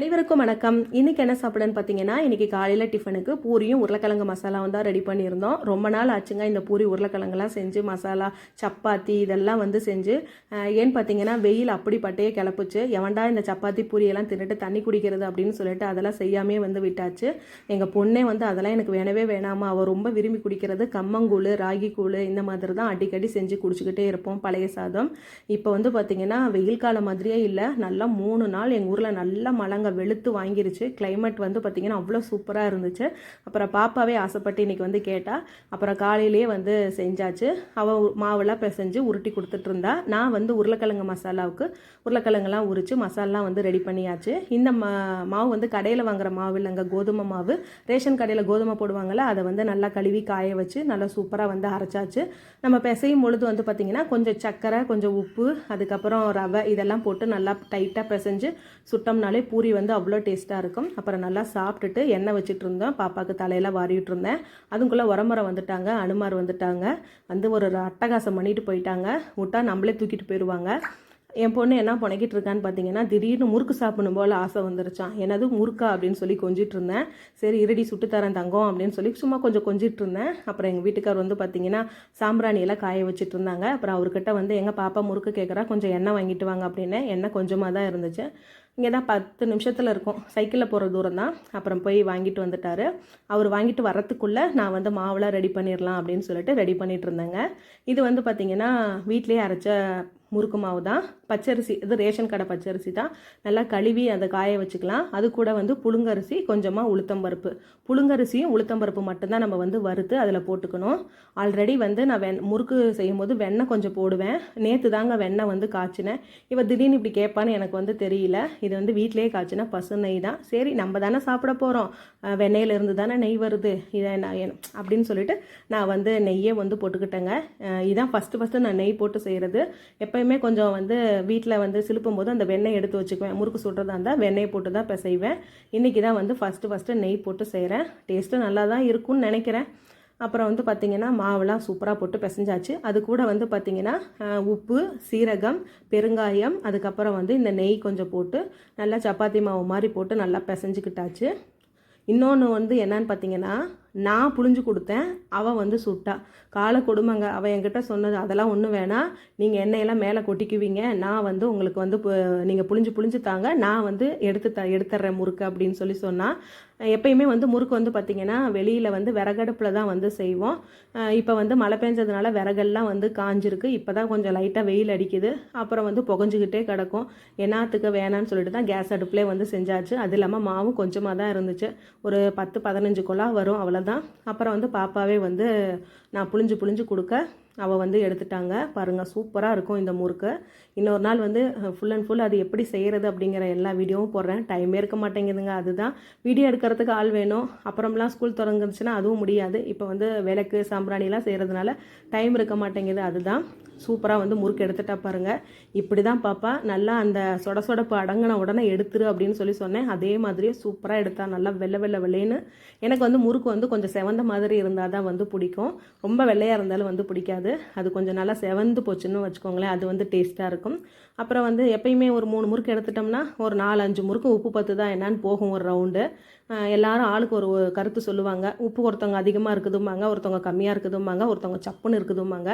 அனைவருக்கும் வணக்கம். இன்னைக்கு என்ன சாப்பிடுன்னு பார்த்தீங்கன்னா இன்றைக்கி காலையில் டிஃபனுக்கு பூரியும் உருளைக்கிழங்கு மசாலாவும் தான் ரெடி பண்ணியிருந்தோம். ரொம்ப நாள் ஆச்சுங்க இந்த பூரி உருளைக்கிழங்குலாம் செஞ்சு மசாலா சப்பாத்தி இதெல்லாம் வந்து செஞ்சு ஏன்னு பார்த்தீங்கன்னா வெயில் அப்படி பட்டையே கிளப்புச்சு. எவன்டா இந்த சப்பாத்தி பூரியெல்லாம் தின்னுட்டு தண்ணி குடிக்கிறது அப்படின்னு சொல்லிட்டு அதெல்லாம் செய்யாமே வந்து விட்டாச்சு. எங்கள் பொண்ணே வந்து அதெல்லாம் எனக்கு வேணவே வேணாமா அவள் ரொம்ப விரும்பி குடிக்கிறது கம்மங்கூழ் ராகி கூழ் இந்த மாதிரி தான் அடிக்கடி செஞ்சு குடிச்சுக்கிட்டே இருப்போம் பழைய சாதம். இப்போ வந்து பார்த்தீங்கன்னா வெயில் காலம் மாதிரியே இல்லை நல்லா மூணு நாள் எங்கள் ஊரில் நல்லா மழங்க வெளுத்து வாங்கிருச்சு. கிளைமேட் வந்து பார்த்தீங்கன்னா அவ்வளோ சூப்பராக இருந்துச்சு. அப்புறம் பாப்பாவே ஆசைப்பட்டு இன்னைக்கு வந்து கேட்டால் அப்புறம் காலையிலேயே வந்து செஞ்சாச்சு. அவள் மாவெல்லாம் பிசைஞ்சு உருட்டி கொடுத்துட்டு இருந்தா. நான் வந்து உருளைக்கிழங்கு மசாலாவுக்கு உருளைக்கிழங்கெல்லாம் உரித்து மசாலாலாம் வந்து ரெடி பண்ணியாச்சு. இந்த மா மாவு வந்து கடையில் வாங்குற மாவு இல்லைங்க கோதுமை மாவு. ரேஷன் கடையில் கோதுமை போடுவாங்கள்ல அதை வந்து நல்லா கழுவி காய வச்சு நல்லா சூப்பராக வந்து அரைச்சாச்சு. நம்ம பிசையும் பொழுது வந்து பார்த்திங்கன்னா கொஞ்சம் சர்க்கரை கொஞ்சம் உப்பு அதுக்கப்புறம் ரவை இதெல்லாம் போட்டு நல்லா டைட்டாக பிசைஞ்சு சுட்டோம்னாலே பூரி வந்து அவ்வளோ டேஸ்ட்டாக இருக்கும். அப்புறம் நல்லா சாப்பிட்டுட்டு எண்ணெய் வச்சுட்டு இருந்தோம். பாப்பாவுக்கு தலையெல்லாம் வாரிட்டு இருந்தேன். அதுக்குள்ளே உரமுறை வந்துட்டாங்க. அனுமார் வந்துட்டாங்க. வந்து ஒரு அட்டகாசம் பண்ணிட்டு போயிட்டாங்க. விட்டா நம்மளே தூக்கிட்டு போயிடுவாங்க என் பொண்ணு என்ன புனைக்கிட்டு இருக்கான்னு பார்த்தீங்கன்னா திடீர்னு முறுக்கு சாப்பிடணும் போல் ஆசை வந்துருச்சான் என்னது முறுக்கா அப்படின்னு சொல்லி கொஞ்சிட்டு இருந்தேன். சரி இருடி சுட்டு தரேன் தங்கம் அப்படின்னு சொல்லி சும்மா கொஞ்சம் கொஞ்சிட்டு இருந்தேன். அப்புறம் எங்கள் வீட்டுக்கார் வந்து பார்த்தீங்கன்னா சாம்பிராணியெல்லாம் காய வச்சுட்டு இருந்தாங்க. அப்புறம் அவர்கிட்ட வந்து எங்கள் பாப்பா முறுக்கு கேட்குறா கொஞ்சம் எண்ணெய் வாங்கிட்டு வாங்க அப்படின்னு. எண்ணெய் கொஞ்சமாக தான் இருந்துச்சு. இங்கே தான் பத்து நிமிஷத்தில் இருக்கும். சைக்கிளில் போகிற தூரம் தான் அப்புறம் போய் வாங்கிட்டு வந்துட்டார். அவர் வாங்கிட்டு வரத்துக்குள்ளே நான் வந்து மாவெல்லாம் ரெடி பண்ணிடலாம் அப்படின்னு சொல்லிட்டு ரெடி பண்ணிகிட்டு இருந்தேங்க. இது வந்து பார்த்திங்கன்னா வீட்டிலேயே அரைச்ச முறுக்கு மாவு தான். பச்சரிசி இது ரேஷன் கடை பச்சரிசி தான். நல்லா கழுவி அதை காய வச்சுக்கலாம். அது கூட வந்து புழுங்கரிசி கொஞ்சமாக உளுத்தம்பருப்பு புழுங்கரிசியும் உளுத்தம்பருப்பு மட்டும்தான் நம்ம வந்து வறுத்து அதில் போட்டுக்கணும். ஆல்ரெடி வந்து நான் வெண் முறுக்கு செய்யும்போது வெண்ணெய் கொஞ்சம் போடுவேன். நேற்று தாங்க வெண்ணெய் வந்து காய்ச்சினேன். இவ திடீர்னு இப்படி கேட்பான்னு எனக்கு வந்து தெரியல. இது வந்து வீட்டிலேயே காய்ச்சின பசு நெய் தான். சரி நம்ம தானே சாப்பிட போகிறோம் வெண்ணெயிலேருந்து தானே நெய் வருது. இதை நான் அப்படின்னு சொல்லிட்டு நான் வந்து நெய்யே வந்து போட்டுக்கிட்டேங்க. இதான் ஃபஸ்ட்டு ஃபஸ்ட்டு நான் நெய் போட்டு செய்கிறது எப்போ எப்பயுமே கொஞ்சம் வந்து வீட்டில் வந்து சிலுப்பும் போது அந்த வெண்ணெய் எடுத்து வச்சுக்குவேன். முறுக்கு சுடுறதா இருந்தால் வெண்ணெய் போட்டு தான் இப்போ செய்வேன் இன்றைக்கி தான் வந்து ஃபஸ்ட்டு ஃபஸ்ட்டு நெய் போட்டு செய்கிறேன் டேஸ்ட்டு நல்லா தான் இருக்கும்னு நினைக்கிறேன். அப்புறம் வந்து பார்த்திங்கன்னா மாவெல்லாம் சூப்பராக போட்டு பிசைஞ்சாச்சு. அது கூட வந்து பார்த்திங்கன்னா உப்பு சீரகம் பெருங்காயம் அதுக்கப்புறம் வந்து இந்த நெய் கொஞ்சம் போட்டு நல்லா சப்பாத்தி மாவு மாதிரி போட்டு நல்லா பிசைஞ்சிக்கிட்டாச்சு. இன்னொன்று வந்து என்னன்னு பார்த்தீங்கன்னா நான் புழிஞ்சு கொடுத்தேன் அவள் வந்து சுட்டா. காலை கொடுமைங்க. அவள் என்கிட்ட சொன்னது அதெல்லாம் ஒன்றும் வேணாம் நீங்கள் எண்ணெயெல்லாம் மேலே கொட்டிக்குவீங்க. நான் வந்து உங்களுக்கு வந்து நீங்கள் புழிஞ்சு புழிஞ்சு தாங்க. நான் வந்து எடுத்து த எடுத்துட்றேன் முறுக்கு அப்படின்னு சொல்லி சொன்னால் எப்பயுமே வந்து முறுக்கு வந்து பார்த்திங்கன்னா வெளியில் வந்து விறகடுப்பில் தான் வந்து செய்வோம். இப்போ வந்து மழை பெஞ்சதுனால விறகெல்லாம் வந்து காஞ்சிருக்கு. இப்போ தான் கொஞ்சம் லைட்டாக வெயில் அடிக்குது. அப்புறம் வந்து புகஞ்சிக்கிட்டே கிடக்கும். என்னத்துக்கு வேணான்னு சொல்லிட்டு தான் கேஸ் அடுப்புலேயே வந்து செஞ்சாச்சு. அது இல்லாமல் மாவும் கொஞ்சமாக தான் இருந்துச்சு. ஒரு பத்து பதினஞ்சு குழா வரும். அவ்வளோதான் அப்புறம் வந்து பாப்பாவே வந்து நான் புழிஞ்சு புழிஞ்சு கொடுக்க அவள் வந்து எடுத்துட்டாங்க. பாருங்கள் சூப்பராக இருக்கும் இந்த முறுக்கு. இன்னொரு நாள் வந்து ஃபுல் அண்ட் ஃபுல் அது எப்படி செய்கிறது அப்படிங்கிற எல்லா வீடியோவும் போடுறேன். டைமே இருக்க மாட்டேங்குதுங்க அதுதான். வீடியோ எடுக்கிறதுக்கு ஆள் வேணும். அப்புறம்லாம் ஸ்கூல் தொடங்குச்சுன்னா அதுவும் முடியாது. இப்போ வந்து விளக்கு சாம்பிராணிலாம் செய்கிறதுனால டைம் இருக்க மாட்டேங்குது அதுதான். சூப்பராக வந்து முறுக்கு எடுத்துட்டா பாருங்க. இப்படி தான் பாப்பா. நல்லா அந்த சொட சொடப்பு அடங்கின உடனே எடுத்துரு அப்படின்னு சொல்லி சொன்னேன். அதே மாதிரியே சூப்பராக எடுத்தா. நல்லா வெள்ளை வெள்ளை வெள்ளைன்னு. எனக்கு வந்து முறுக்கு வந்து கொஞ்சம் செவந்த மாதிரி இருந்தால் தான் வந்து பிடிக்கும். ரொம்ப வெள்ளையாக இருந்தாலும் வந்து பிடிக்காது. அது கொஞ்சம் நல்லா செவந்து போச்சுன்னு வச்சுக்கோங்களேன் அது வந்து டேஸ்ட்டாக இருக்கும். அப்புறம் வந்து எப்பயுமே ஒரு மூணு முறுக்கு எடுத்துட்டோம்னா ஒரு நாலு அஞ்சு முறுக்கு உப்பு பத்து தான் என்னன்னு போகும் ஒரு ரவுண்டு எல்லாரும் ஆளுக்கு ஒரு கருத்து சொல்லுவாங்க. உப்பு ஒருத்தவங்க அதிகமாக இருக்குதும்பாங்க ஒருத்தவங்க கம்மியாக இருக்குதும்பாங்க ஒருத்தவங்க சப்புன்னு இருக்குதும்பாங்க.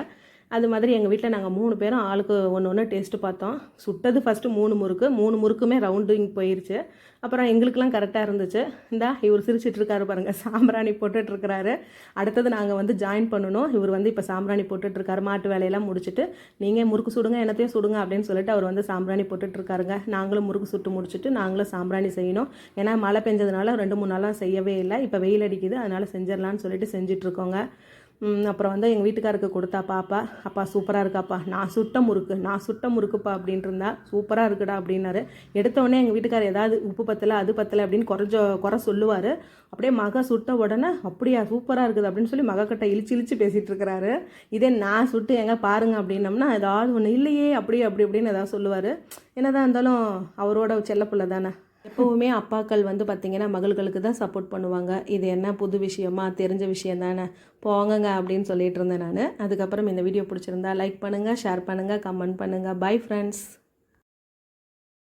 அது மாதிரி எங்கள் வீட்டில் நாங்கள் மூணு பேரும் ஆளுக்கு ஒன்று ஒன்று டேஸ்ட்டு பார்த்தோம். சுட்டது ஃபஸ்ட்டு மூணு முறுக்கு. மூணு முறுக்குமே ரவுண்டிங் போயிருச்சு. அப்புறம் எங்களுக்கெல்லாம் கரெக்டாக இருந்துச்சு. இந்தா இவர் சிரிச்சிட்ருக்காரு பாருங்கள் பாருங்க. சாம்பிராணி போட்டுட்ருக்கிறாரு அடுத்தது நாங்கள் வந்து ஜாயின் பண்ணணும். இவர் வந்து இப்போ சாம்பிராணி போட்டுட்ருக்காரு மாட்டு வேலையெல்லாம் முடிச்சுட்டு நீங்கள் முறுக்கு சுடுங்க என்னத்தையும் சுடுங்க அப்படின்னு சொல்லிட்டு அவர் வந்து சாம்பிராணி போட்டுட்ருக்காருங்க நாங்களும் முறுக்கு சுட்டு முடிச்சுட்டு நாங்களும் சாம்பிராணி செய்யணும். ஏன்னா மழை பெஞ்சதுனால ரெண்டு மூணு நாளாக செய்யவே இல்லை. இப்போ வெயில் அடிக்குது. அதனால் செஞ்சிடலான்னு சொல்லிட்டு செஞ்சிட்ருக்கோங்க அப்புறம் வந்து எங்கள் வீட்டுக்காருக்கு கொடுத்தா பாப்பா அப்பா சூப்பராக இருக்காப்பா. நான் சுட்ட முறுக்கு நான் சுட்ட முறுக்குப்பா அப்படின்ட்டு இருந்தா சூப்பராக இருக்குடா அப்படின்னாரு. எடுத்தோடனே எங்கள் வீட்டுக்கார் ஏதாவது உப்பு பத்தலை அது பத்தலை அப்படின்னு குறைஞ்ச குறை சொல்லுவார். அப்படியே மக சுட்ட உடனே அப்படியா சூப்பராக இருக்குது அப்படின்னு சொல்லி மகக்கிட்ட இழிச்சு இழிச்சு பேசிகிட்டு இருக்கிறாரு இதே நான் சுட்டு எங்க பாருங்க அப்படின்னம்னா ஏதாவது ஒன்று இல்லையே அப்படி அப்படி அப்படின்னு ஏதாவது சொல்லுவார். என்னதான் இருந்தாலும் அவரோட செல்லப்பிள்ளை தானே. எப்போவுமே அப்பாக்கள் வந்து பார்த்திங்கன்னா மகள்களுக்கு தான் சப்போர்ட் பண்ணுவாங்க. இது என்ன புது விஷயமா? தெரிஞ்ச விஷயம் தானே? போங்கங்க அப்படின்னு சொல்லிட்டு இருந்தேன் நான். அதுக்கப்புறம் இந்த வீடியோ பிடிச்சிருந்தா லைக் பண்ணுங்கள் ஷேர் பண்ணுங்கள் கமெண்ட் பண்ணுங்கள் பை ஃப்ரெண்ட்ஸ்